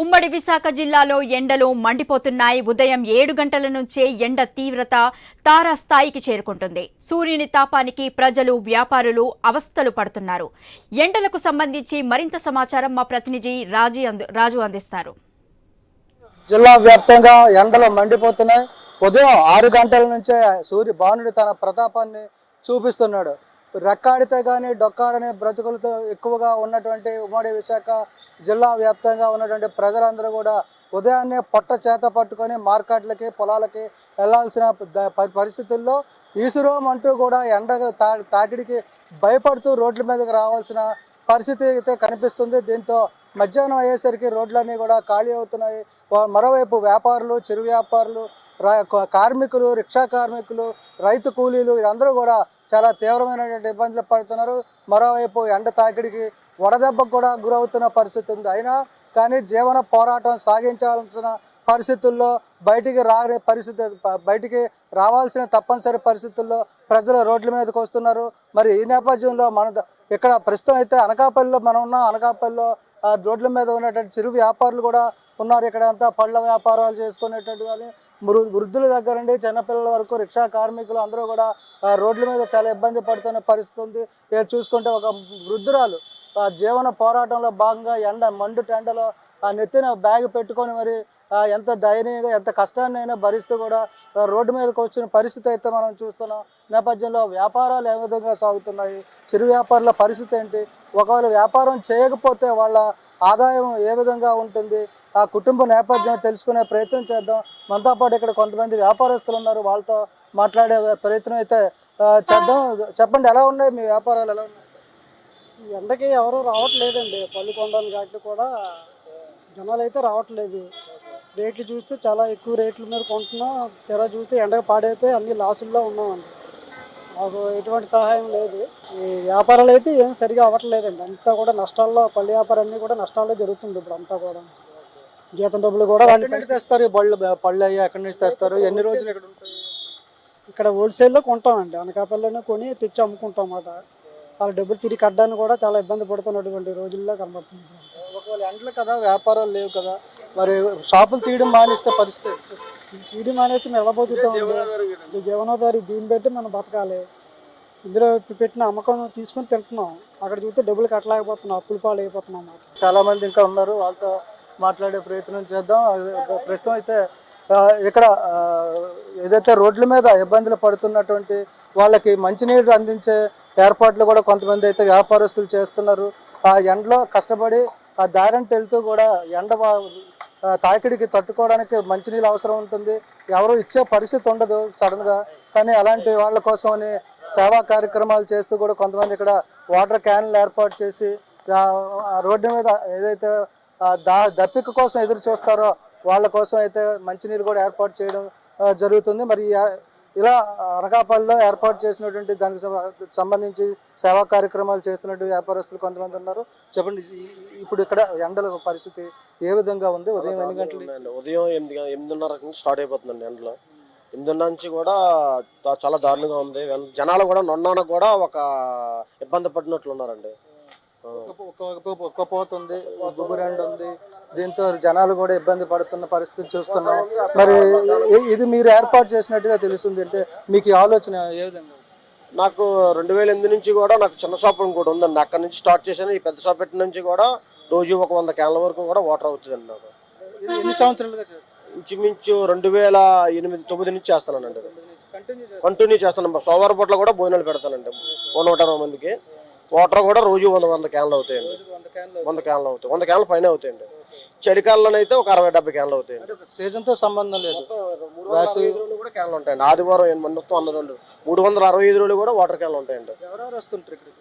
ఉమ్మడి విశాఖ జిల్లాలో ఎండలు మండిపోతున్నాయి. ఉదయం ఏడు గంటల నుంచే ఎండ తీవ్రత తారాస్థాయికి చేరుకుంటుంది. సూర్యుని తాపానికి ప్రజలు వ్యాపారులు అవస్థలు పడుతున్నారు. ఎండలకు సంబంధించి మరింత సమాచారం మా ప్రతినిధి రాజీ రాజు అందిస్తారు. జిల్లా వ్యాప్తంగా ఎండలు మండిపోతున్నాయి. ఉదయం ఆరు గంటల నుంచే సూర్య భానుడు తన ప్రతాపాన్ని చూపిస్తున్నాడు. రెక్కాడితే కానీ డొక్కాడని బ్రతుకులతో ఎక్కువగా ఉన్నటువంటి ఉమ్మడి విశాఖ జిల్లా వ్యాప్తంగా ఉన్నటువంటి ప్రజలందరూ కూడా ఉదయాన్నే పొట్ట చేత పట్టుకొని మార్కెట్లకి పొలాలకి వెళ్ళాల్సిన పరిస్థితుల్లో ఈసురోం అంటూ కూడా ఎండ తాకిడికి భయపడుతూ రోడ్ల మీదకి రావాల్సిన పరిస్థితి అయితే కనిపిస్తుంది. దీంతో మధ్యాహ్నం అయ్యేసరికి రోడ్లన్నీ కూడా ఖాళీ అవుతున్నాయి. మరోవైపు వ్యాపారులు చిరు వ్యాపారులు కార్మికులు రిక్షా కార్మికులు రైతు కూలీలు వీరందరూ కూడా చాలా తీవ్రమైనటువంటి ఇబ్బందులు పడుతున్నారు. మరోవైపు ఎండ తాకిడికి వడదెబ్బకు కూడా గురవుతున్న పరిస్థితి ఉంది. అయినా కానీ జీవన పోరాటం సాగించాల్సిన పరిస్థితుల్లో బయటికి రాని పరిస్థితి బయటికి రావాల్సిన తప్పనిసరి పరిస్థితుల్లో ప్రజలు రోడ్ల మీదకి వస్తున్నారు. మరి ఈ నేపథ్యంలో మన ఇక్కడ ప్రస్తుతం అయితే అనకాపల్లిలో మనం ఉన్నాం. అనకాపల్లిలో రోడ్ల మీద ఉన్నటువంటి చిరు వ్యాపారులు కూడా ఉన్నారు. ఇక్కడ అంతా పళ్ళ వ్యాపారాలు చేసుకునేటువంటి వాళ్ళు వృద్ధుల దగ్గర నుండి చిన్నపిల్లల వరకు రిక్షా కార్మికులు అందరూ కూడా ఆ రోడ్ల మీద చాలా ఇబ్బంది పడుతున్న పరిస్థితి ఉంది ఇక్కడ చూసుకుంటే ఒక వృద్ధురాలు ఆ జీవన పోరాటంలో భాగంగా ఎండ మండు టెండలో ఆ నెత్తిన బ్యాగ్ పెట్టుకొని మరి ఎంత దయనీయంగా ఎంత కష్టాన్ని అయినా భరిస్తూ కూడా రోడ్డు మీదకి వచ్చిన పరిస్థితి అయితే మనం చూస్తున్నాం. నేపథ్యంలో వ్యాపారాలు ఏ విధంగా సాగుతున్నాయి? చిరు వ్యాపారుల పరిస్థితి ఏంటి? ఒకవేళ వ్యాపారం చేయకపోతే వాళ్ళ ఆదాయం ఏ విధంగా ఉంటుంది? ఆ కుటుంబ నేపథ్యం తెలుసుకునే ప్రయత్నం చేద్దాం. మనతో పాటు ఇక్కడ కొంతమంది వ్యాపారస్తులు ఉన్నారు. వాళ్ళతో మాట్లాడే ప్రయత్నం అయితే చేద్దాం. చెప్పండి ఎలా ఉన్నాయి మీ వ్యాపారాలు? ఎలా ఉన్నాయి? ఎండకి ఎవరు రావట్లేదండి. పల్లికొండలు కొండలు కాబట్టి కూడా జనాలు అయితే రావట్లేదు. రేట్లు చూస్తే చాలా ఎక్కువ రేట్ల మీద కొంటున్నాం తెర చూస్తే ఎండకు పాడైపోయి అన్ని లాసుల్లో ఉన్నామండి. మాకు ఎటువంటి సహాయం లేదు. ఈ వ్యాపారాలు అయితే ఏం సరిగా అవ్వట్లేదండి. అంతా కూడా నష్టాల్లో పళ్ళు వ్యాపారం అన్నీ కూడా నష్టాల్లో జరుగుతుంది ఇప్పుడు అంతా కూడా. జీతం డబ్బులు కూడా ఎక్కడి నుంచి తెస్తారు ఈ బళ్ళు? పళ్ళు అయ్యి ఎక్కడి నుంచి తెస్తారు? ఎన్ని రోజులు ఇక్కడ ఉంటాయి? ఇక్కడ హోల్సేల్లో కొంటామండి. అనకాపల్లిలోనే కొని తెచ్చి అమ్ముకుంటాం అన్నమాట. వాళ్ళ డబ్బులు తిరిగి కట్టడానికి కూడా చాలా ఇబ్బంది పడుతున్నటువంటి రోజుల్లో కనబడుతుంది. ఒకవేళ ఎండలు కదా వ్యాపారాలు లేవు కదా మరి షాపులు తీయడం మానేస్తే పరిస్థితి? తీయడం అనేది మేము ఎలా బతుకుతాం? ఇది జీవనోధారి దీన్ని బట్టి మనం బతకాలి. ఇందులో పెట్టిన అమ్మకం తీసుకొని తింటున్నాం. అక్కడ చూస్తే డబ్బులు కట్టలేకపోతున్నాం అప్పుల పాలు అయిపోతున్నాం. చాలా మంది ఇంకా ఉన్నారు వాళ్ళతో మాట్లాడే ప్రయత్నం చేద్దాం. ప్రస్తుతం అయితే ఇక్కడ ఏదైతే రోడ్ల మీద ఇబ్బందులు పడుతున్నటువంటి వాళ్ళకి మంచినీరు అందించే ఏర్పాట్లు కూడా కొంతమంది అయితే వ్యాపారస్తులు చేస్తున్నారు. ఆ ఎండలో కష్టపడి ఆ దారంటే వెళ్తూ కూడా ఎండ తాకిడికి తట్టుకోవడానికి మంచినీళ్ళు అవసరం ఉంటుంది. ఎవరు ఇచ్చే పరిస్థితి ఉండదు సడన్గా కానీ అలాంటి వాళ్ళ కోసమని సేవా కార్యక్రమాలు చేస్తూ కూడా కొంతమంది ఇక్కడ వాటర్ క్యాన్లు ఏర్పాటు చేసి రోడ్డు మీద ఏదైతే దా దప్పిక కోసం ఎదురు చూస్తారో వాళ్ళ కోసం అయితే మంచినీరు కూడా ఏర్పాటు చేయడం జరుగుతుంది. మరి ఇలా అనకాపల్లిలో ఏర్పాటు చేసినటువంటి దానికి సంబ- సంబంధించి సేవా కార్యక్రమాలు చేస్తున్నట్టు వ్యాపారస్తులు కొంతమంది ఉన్నారు. చెప్పండి ఇప్పుడు ఇక్కడ ఎండల పరిస్థితి ఏ విధంగా ఉంది? ఉదయం ఎన్ని గంటలు. ఉదయం ఎనిమిది ఎనిమిదిన్నర నుంచి స్టార్ట్ అయిపోతుందండి ఎండలో. ఎనిమిదిన్నర నుంచి కూడా చాలా దారుణంగా ఉంది. జనాలు కూడా నొన్నాన కూడా ఒక ఇబ్బంది పడినట్లు ఉన్నారండి. ఆ. ఒక్క పోతుంది గుబురెండ ఉంది దీంతో జనాలు కూడా ఇబ్బంది పడుతున్న పరిస్థితి చూస్తున్నాం. మరి ఇది మీరు ఏర్పాటు చేసినట్టుగా తెలుస్తుంది అంటే మీకు ఈ ఆలోచన ఏ విధంగా? నాకు రెండు వేల ఎనిమిది నుంచి కూడా నాకు చిన్న షాప్ కూడా ఉందండి. అక్కడ నుంచి స్టార్ట్ చేశాను. ఈ పెద్ద షాప్ పెట్టిన నుంచి కూడా రోజు ఒక వంద క్యాన్ల వరకు కూడా వాటర్ అవుతుందండి నాకు. ఎన్ని సంవత్సరాలుగా ఇంచుమించు రెండు వేల ఎనిమిది తొమ్మిది నుంచి చేస్తానండి. కంటిన్యూ చేస్తాను. సోమవారం పూట్ల కూడా భోజనాలు పెడతానండి. నూట అరవై మందికి. వాటర్ కూడా రోజు వంద వంద క్యాన్లు అవుతాయండి. వంద క్యాన్లు అవుతాయి. వంద క్యాన్లు పైన అవుతాయండి. చలికాలంలో అయితే ఒక అరవై డెబ్బై క్యాన్లు అవుతాయండి. సీజన్తో సంబంధం లేదు. రోజులు కూడా క్యాన్లు ఉంటాయండి. ఆదివారం ఎనిమిది మొత్తం వంద రోజులు? మూడు వందల అరవై ఐదు రోజులు కూడా వాటర్ క్యాన్లు ఉంటాయండి. ఎవరెవరు వస్తుంటారు ఇక్కడికి?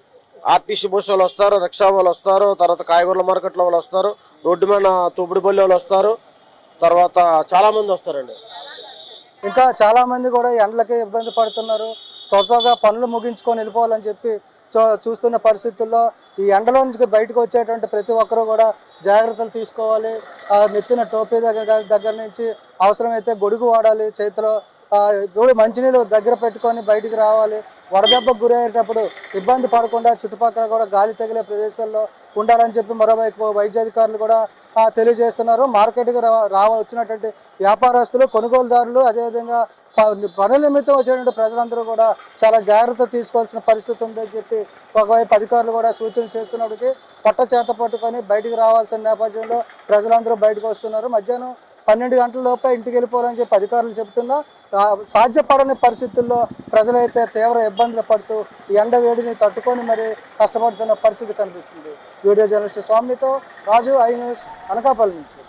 ఆర్టీసీ బస్సు వాళ్ళు వస్తారు రిక్షా వాళ్ళు వస్తారు తర్వాత కాయగూరల మార్కెట్లో వాళ్ళు వస్తారు రోడ్డు మీద తోపుడు బల్లి వాళ్ళు వస్తారు తర్వాత చాలా మంది వస్తారండి. ఇంకా చాలా మంది కూడా ఎండలకి ఇబ్బంది పడుతున్నారు. త్వర త్వరగా పనులు ముగించుకొని వెళ్ళిపోవాలని చెప్పి చూ- చూస్తున్న పరిస్థితుల్లో ఈ ఎండలో నుంచి బయటకు వచ్చేటువంటి ప్రతి ఒక్కరూ కూడా జాగ్రత్తలు తీసుకోవాలి. నెత్తిన టోపీ దగ్గర దగ్గర నుంచి అవసరమైతే గొడుగు వాడాలి. చేతిలో ఇప్పుడు మంచినీళ్ళు దగ్గర పెట్టుకొని బయటికి రావాలి. వడదెబ్బకు గురయ్యేటప్పుడు ఇబ్బంది పడకుండా చుట్టుపక్కల కూడా గాలి తగిలే ప్రదేశాల్లో ఉండాలని చెప్పి మరోవైపు వైద్యాధికారులు కూడా తెలియజేస్తున్నారు. మార్కెట్కి రా రా వచ్చినటువంటి వ్యాపారస్తులు కొనుగోలుదారులు అదేవిధంగా పనుల నిమిత్తం వచ్చినటువంటి ప్రజలందరూ కూడా చాలా జాగ్రత్త తీసుకోవాల్సిన పరిస్థితి ఉందని చెప్పి ఒకవైపు అధికారులు కూడా సూచనలు చేస్తున్నప్పటికీ పట్ట చేత పట్టుకొని బయటికి రావాల్సిన నేపథ్యంలో ప్రజలందరూ బయటకు వస్తున్నారు. మధ్యాహ్నం పన్నెండు గంటల లోపే ఇంటికి వెళ్ళిపోవాలని చెప్పి అధికారులు చెబుతున్నా సాధ్యపడని పరిస్థితుల్లో ప్రజలైతే తీవ్ర ఇబ్బందులు పడుతూ ఎండ వేడిని తట్టుకొని మరి కష్టపడుతున్న పరిస్థితి కనిపిస్తుంది. వీడియో జర్నలిస్ట్ స్వామితో రాజు ఐ న్యూస్ అనకాపల్లి నుంచి.